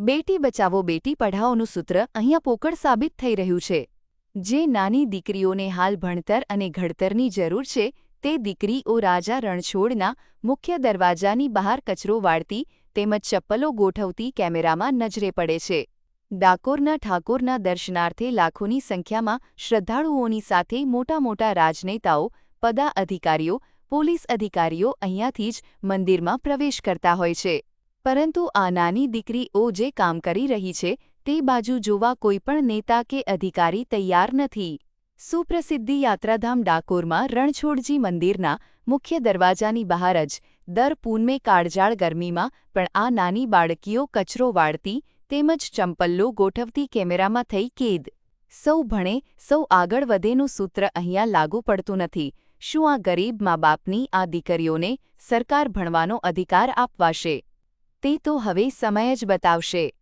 બેટી બચાવો, બેટી પઢાઓનું સૂત્ર અહીંયા પોકળ સાબિત થઈ રહ્યું છે. જે નાની દીકરીઓને હાલ ભણતર અને ઘડતરની જરૂર છે, તે દીકરીઓ રાજા રણછોડના મુખ્ય દરવાજાની બહાર કચરો વાળતી તેમજ ચપ્પલો ગોઠવતી કેમેરામાં નજરે પડે છે. ડાકોરના ઠાકોરના દર્શનાર્થે લાખોની સંખ્યામાં શ્રદ્ધાળુઓની સાથે મોટા મોટા રાજનેતાઓ પદા અધિકારીઓ પોલીસ અધિકારીઓ અહીંયાથી જ મંદિરમાં પ્રવેશ કરતા હોય છે. પરંતુ આ નાની દીકરીઓ જે કામ કરી રહી છે, તે બાજુ જોવા કોઈપણ નેતા કે અધિકારી તૈયાર નથી. સુપ્રસિદ્ધિ યાત્રાધામ ડાકોરમાં રણછોડજી મંદિરના મુખ્ય દરવાજાની બહાર જ, દર પૂનમે કાળજાળ ગરમીમાં, પણ આ નાની બાળકીઓ કચરો વાળતી, તેમજ ચંપલ્લો ગોઠવતી કેમેરામાં થઈ કેદ. સૌ ભણે, સૌ આગળ વધેનું સૂત્ર અહીંયા લાગુ પડતું નથી. શું આ ગરીબ મા બાપની આ દીકરીઓને સરકાર ભણવાનો અધિકાર આપવાશે? તે તો હવે સમય જ બતાવશે.